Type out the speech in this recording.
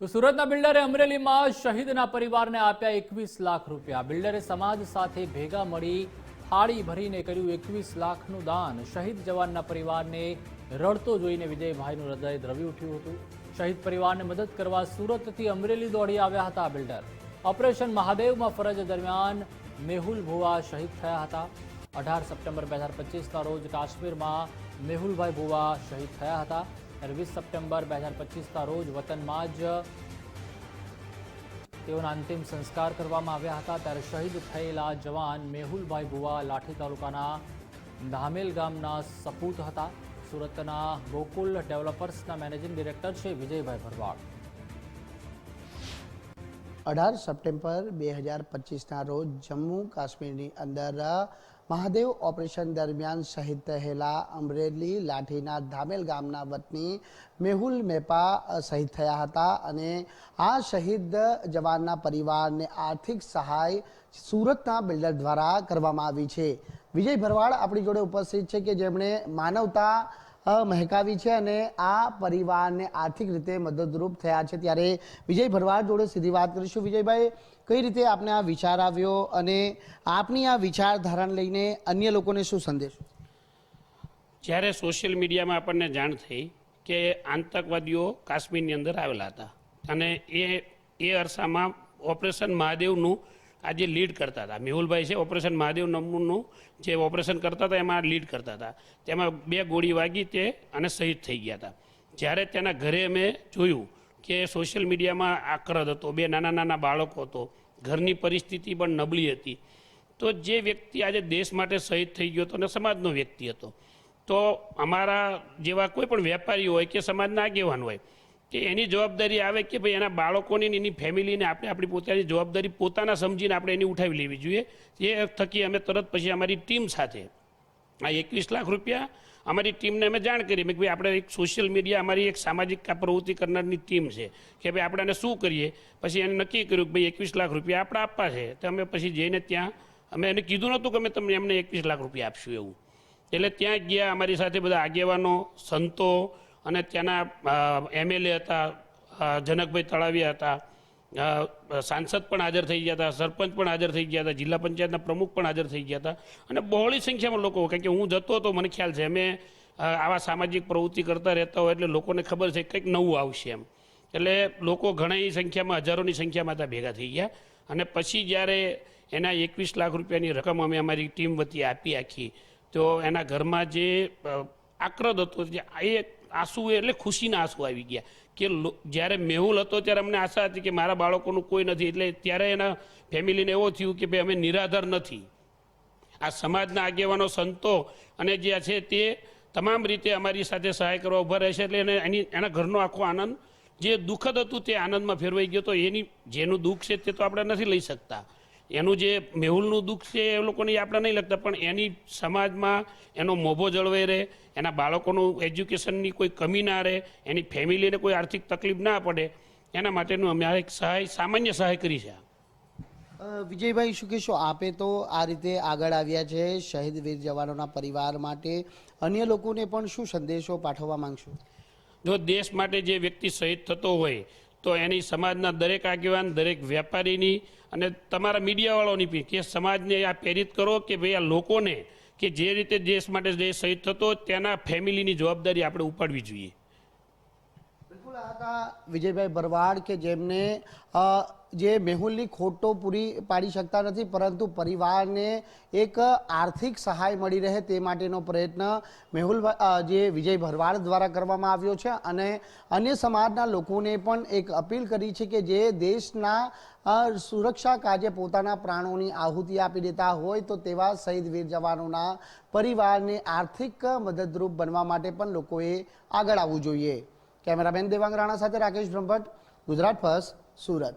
તો સુરતના બિલ્ડરે અમરેલીમાં શહીદના પરિવારને આપ્યા એકવીસ લાખ રૂપિયા. બિલ્ડરે સમાજ સાથે ભેગા મળી થાળી ભરીને કર્યું એકવીસ લાખનું દાન. શહીદ જવાનના પરિવારને રડતો જોઈને વિજયભાઈનું હૃદય દ્રવી ઉઠ્યું હતું. શહીદ પરિવારને મદદ કરવા સુરતથી અમરેલી દોડી આવ્યા હતા બિલ્ડર. ઓપરેશન મહાદેવમાં ફરજ દરમિયાન મેહુલ ભુવા શહીદ થયા હતા. અઢાર સપ્ટેમ્બર બે હજાર પચીસના રોજ કાશ્મીરમાં મેહુલભાઈ ભુવા શહીદ થયા હતા. ત્યારે વીસ સપ્ટેમ્બર બે હજાર પચીસના રોજ વતનમાં જ તેઓના અંતિમ સંસ્કાર કરવામાં આવ્યા હતા. ત્યારે શહીદ થયેલા જવાન મેહુલભાઈ ભુવા લાઠી તાલુકાના ધામેલ ગામના સપૂત હતા. સુરતના ગોકુલ ડેવલપર્સના મેનેજિંગ ડિરેક્ટર છે વિજયભાઈ ભરવાડ. અઢાર સપ્ટેમ્બર બે હજાર પચીસના રોજ જમ્મુ કાશ્મીરની અંદર મહાદેવ ઓપરેશન દરમિયાન શહીદ થયેલા અમરેલી લાઠીના ધામેલ ગામના વતની મેહુલ મેપા શહીદ થયા હતા અને આ શહીદ જવાનના પરિવારને આર્થિક સહાય સુરતના બિલ્ડર દ્વારા કરવામાં આવી છે. વિજય ભરવાડ આપણી જોડે ઉપસ્થિત છે કે જેમણે માનવતા મહેકાવી છે અને આ પરિવારને આર્થિક રીતે મદદરૂપ થયા છે. ત્યારે વિજય ભરવાડ જોડે સીધી વાત કરીશું. વિજયભાઈ, કઈ રીતે આપને આ વિચાર આવ્યો અને આપની આ વિચારધારાને લઈને અન્ય લોકોને શું સંદેશ? જ્યારે સોશિયલ મીડિયામાં આપણને જાણ થઈ કે આતંકવાદીઓ કાશ્મીરની અંદર આવેલા હતા અને એ એ અરસામાં ઓપરેશન મહાદેવનું આજે લીડ કરતા હતા. મેહુલભાઈ છે, ઓપરેશન મહાદેવ નમૂનું જે ઓપરેશન કરતા હતા, એમાં લીડ કરતા હતા. તેમાં બે ગોળી વાગી તે અને શહીદ થઈ ગયા હતા. જ્યારે તેના ઘરે અમે જોયું કે સોશિયલ મીડિયામાં આક્રદ હતો, બે નાના નાના બાળકો હતો, ઘરની પરિસ્થિતિ પણ નબળી હતી. તો જે વ્યક્તિ આજે દેશ માટે શહીદ થઈ ગયો હતો અને સમાજનો વ્યક્તિ હતો, તો અમારા જેવા કોઈ પણ વેપારી હોય કે સમાજના આગેવાન હોય કે એની જવાબદારી આવે કે ભાઈ એના બાળકોની એની ફેમિલીને આપણે આપણી પોતાની જવાબદારી પોતાના સમજીને આપણે એની ઉઠાવી લેવી જોઈએ. એ થકી અમે તરત પછી અમારી ટીમ સાથે આ એકવીસ લાખ રૂપિયા અમારી ટીમને અમે જાણ કરી. કે ભાઈ, આપણે એક સોશિયલ મીડિયા અમારી એક સામાજિક પ્રવૃત્તિ કરનારની ટીમ છે કે ભાઈ આપણે આને શું કરીએ? પછી એને નક્કી કર્યું કે ભાઈ, એકવીસ લાખ રૂપિયા આપણે આપવા છે. તો અમે પછી જઈને ત્યાં અમે એને કીધું નહોતું કે અમે તમને એમને એકવીસ લાખ રૂપિયા આપશું એવું. એટલે ત્યાં ગયા અમારી સાથે બધા આગેવાનો, સંતો અને ત્યાંના એમએલએ હતા જનકભાઈ તળાવિયા હતા સાંસદ પણ હાજર થઈ ગયા હતા, સરપંચ પણ હાજર થઈ ગયા હતા, જિલ્લા પંચાયતના પ્રમુખ પણ હાજર થઈ ગયા હતા અને બહોળી સંખ્યામાં લોકો, કારણ કે હું જતો હતો, મને ખ્યાલ છે, અમે આવા સામાજિક પ્રવૃત્તિ કરતા રહેતા હોય એટલે લોકોને ખબર છે કંઈક નવું આવશે એમ. એટલે લોકો ઘણી સંખ્યામાં, હજારોની સંખ્યામાં ત્યાં ભેગા થઈ ગયા. અને પછી જ્યારે એના એકવીસ લાખ રૂપિયાની રકમ અમે અમારી ટીમ વતી આપી આખી, તો એના ઘરમાં જે આક્રદ હતો, જે, એ આંસુ એટલે ખુશીના આંસુ આવી ગયા. કે જ્યારે મેહુલ હતો ત્યારે અમને આશા હતી કે મારા બાળકોનું કોઈ નથી. એટલે ત્યારે એના ફેમિલીને એવો થયું કે ભાઈ અમે નિરાધાર નથી. આ સમાજના આગેવાનો, સંતો અને જે છે તે તમામ રીતે અમારી સાથે સહાય કરવા ઊભા રહેશે એટલે એને એની એના ઘરનો આખો આનંદ, જે દુઃખદ હતું તે આનંદમાં ફેરવાઈ ગયો. તો એની જેનું દુઃખ છે તે તો આપણે નથી લઈ શકતા. એનું જે મેહુલનું દુઃખ છે એ લોકોને આપણે નહીં લગતા પણ એની સમાજમાં એનો મોભો જળવાઈ રહે એના બાળકોનું એજ્યુકેશનની કોઈ કમી ના રહે એની ફેમિલીને કોઈ આર્થિક તકલીફ ના પડે એના માટેનું અમે આ એક સહાય સામાન્ય સહાય કરી છે વિજયભાઈ શું કહેશો? આપે તો આ રીતે આગળ આવ્યા છે શહીદ વીર જવાનોના પરિવાર માટે. અન્ય લોકોને પણ શું સંદેશો પાઠવવા માંગશો? જો દેશ માટે જે વ્યક્તિ શહીદ થતો હોય તો એની સમાજના દરેક આગેવાન, દરેક વેપારીની અને તમારા મીડિયાવાળાની બી કે સમાજને આ પ્રેરિત કરો કે ભાઈ આ લોકોને કે જે રીતે દેશ માટે જે શહીદ થતો તેના ફેમિલીની જવાબદારી આપણે ઉપાડવી જોઈએ. વિજયભાઈ ભરવાડ કે જેમને જે મેહુલની ખોટો પૂરી પાડી શકતા નથી, પરંતુ પરિવારને એક આર્થિક સહાય મળી રહે તે માટેનો પ્રયત્ન મેહુલ જે વિજય ભરવાડ દ્વારા કરવામાં આવ્યો છે. અને અન્ય સમાજના લોકોને પણ એક અપીલ કરી છે કે જે દેશના સુરક્ષા કાજે પોતાના પ્રાણોની આહુતિ આપી દેતા હોય તો તેવા શહીદ વીર જવાનોના પરિવારને આર્થિક મદદરૂપ બનવા માટે પણ લોકોએ આગળ આવવું જોઈએ. કેમેરામેન દેવાંગ રાણા સાથે રાકેશ બ્રહ્મભટ્ટ ગુજરાત ફર્સ્ટ સુરત.